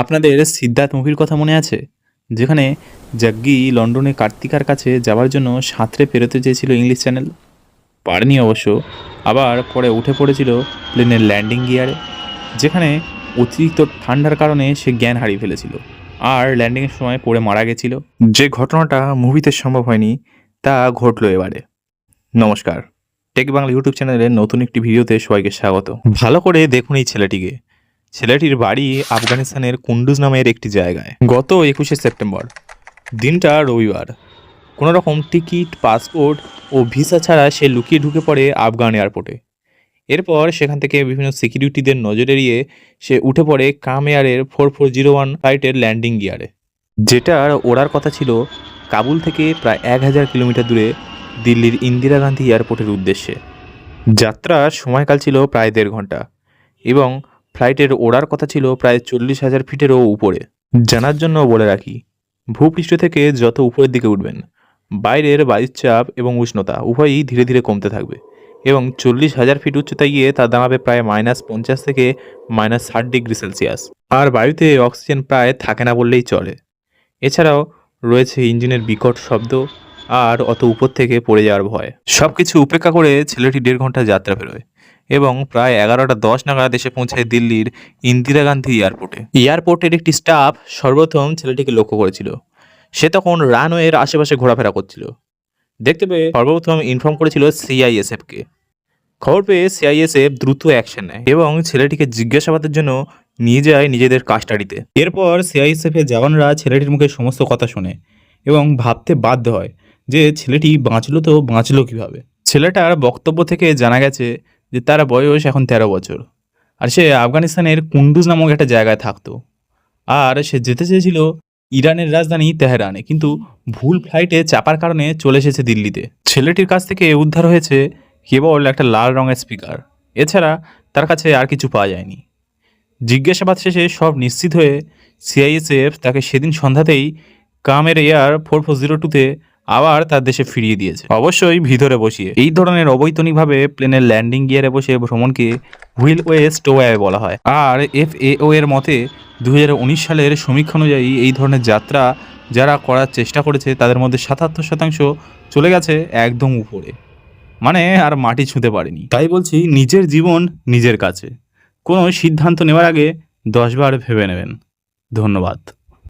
আপনাদের সিদ্ধার্থ মুভির কথা মনে আছে? যেখানে জাগ্গি লন্ডনে কার্তিকার কাছে যাওয়ার জন্য সাঁতরে পেরোতে চেয়েছিল ইংলিশ চ্যানেল। পারেনি অবশ্য আবার পরে উঠে পড়েছিল প্লেনের ল্যান্ডিং গিয়ারে যেখানে অতিরিক্ত ঠান্ডার কারণে সে জ্ঞান হারিয়ে ফেলেছিল আর ল্যান্ডিংয়ের সময় পড়ে মারা গেছিল। যে ঘটনাটা মুভিতে সম্ভব হয়নি তা ঘটলো এবারে। নমস্কার। টেক বাংলা ইউটিউব চ্যানেলের নতুন একটি ভিডিওতে সবাইকে স্বাগত। ভালো করে দেখুন এই ছেলেটিকে। ছেলেটির বাড়ি আফগানিস্তানের কুন্ডুজ নামের একটি জায়গায় গত একুশে সেপ্টেম্বর। দিনটা রবিবার। কোনো রকম টিকিট, পাসপোর্ট ও ভিসা ছাড়া সে লুকিয়ে ঢুকে পড়ে আফগান এয়ারপোর্টে। এরপর সেখান থেকে বিভিন্ন সিকিউরিটিদের নজর এড়িয়ে সে উঠে পড়ে কাম এয়ারের ফোর ফোর জিরো ওয়ান ফ্লাইটের ল্যান্ডিং গিয়ারে। যেটার ওড়ার কথা ছিল কাবুল থেকে প্রায় এক হাজার কিলোমিটার দূরে দিল্লির ইন্দিরা গান্ধী এয়ারপোর্টের উদ্দেশ্যে। যাত্রার সময়কাল ছিল প্রায় দেড় ঘণ্টা এবং ফ্লাইটের ওড়ার কথা ছিল প্রায় চল্লিশ হাজার ফিটেরও উপরে। জানার জন্য বলে রাখি, ভূপৃষ্ঠ থেকে যত উপরের দিকে উঠবেন, বাইরের বায়ুর চাপ এবং উষ্ণতা উভয়ই ধীরে ধীরে কমতে থাকবে এবং চল্লিশ হাজার ফিট উচ্চতায় গিয়ে তা দাঁড়াবে প্রায় মাইনাস পঞ্চাশ থেকে মাইনাস ষাট ডিগ্রি সেলসিয়াস। আর বায়ুতে অক্সিজেন প্রায় থাকে না বললেই চলে। এছাড়াও রয়েছে ইঞ্জিনের বিকট শব্দ আর অত উপর থেকে পড়ে যাওয়ার ভয়। সব কিছু উপেক্ষা করে ছেলেটি দেড় ঘণ্টা যাত্রা বেরোয় এবং প্রায় এগারোটা দশ নাগাদ এসে পৌঁছায় দিল্লির ইন্দিরা গান্ধী এয়ারপোর্টে। এয়ারপোর্টের একটি স্টাফ সর্বপ্রথম ছেলেটিকে লক্ষ্য করেছিল। সে তখন রানওয়ের আশেপাশে ঘোরাফেরা করছিল। দেখতে পেয়ে সর্বপ্রথম ইনফর্ম করেছিল সিআইএসএফকে খবর পেয়ে সিআইএসএফ দ্রুত অ্যাকশন নেয় এবং ছেলেটিকে জিজ্ঞাসাবাদের জন্য নিয়ে যায় নিজেদের কাস্টাডিতে এরপর সিআইএসএফ এর জওয়ানরা ছেলেটির মুখে সমস্ত কথা শোনে এবং ভাবতে বাধ্য হয় যে ছেলেটি বাঁচলো তো বাঁচলো কীভাবে। ছেলেটার বক্তব্য থেকে জানা গেছে যে তার বয়স এখন তেরো বছর। আর সে আফগানিস্তানের কুন্ডুজ নামক একটা জায়গায় থাকতো। আর সে যেতে চেয়েছিল ইরানের রাজধানী তেহরানে, কিন্তু ভুল ফ্লাইটে চাপার কারণে চলে এসেছে দিল্লিতে। ছেলেটির কাছ থেকে উদ্ধার হয়েছে কেবল একটা লাল রঙের স্পিকার এছাড়া তার কাছে আর কিছু পাওয়া যায়নি। জিজ্ঞাসাবাদ শেষে সব নিশ্চিত হয়ে সিআইএসএফ তাকে সেদিন সন্ধ্যাতেই কামের এয়ার ফোর ফোর জিরো টুতে আবার তার দেশে ফিরিয়ে দিয়েছে। অবশ্যই ভিতরে বসিয়ে। এই ধরনের অবৈতনিকভাবে প্লেনের ল্যান্ডিং গিয়ারে বসে ভ্রমণকে হুইল ওয়েস টোয়ায় বলা হয়। আর এফ এর মতে, দুই হাজার উনিশ সালের সমীক্ষা অনুযায়ী এই ধরনের যাত্রা যারা করার চেষ্টা করেছে, তাদের মধ্যে সাতাত্তর শতাংশ চলে গেছে একদম উপরে। মানে আর মাটি ছুঁতে পারেনি। তাই বলছি, নিজের জীবন নিজের কাছে। কোনো সিদ্ধান্ত নেওয়ার আগে দশবার ভেবে নেবেন। ধন্যবাদ।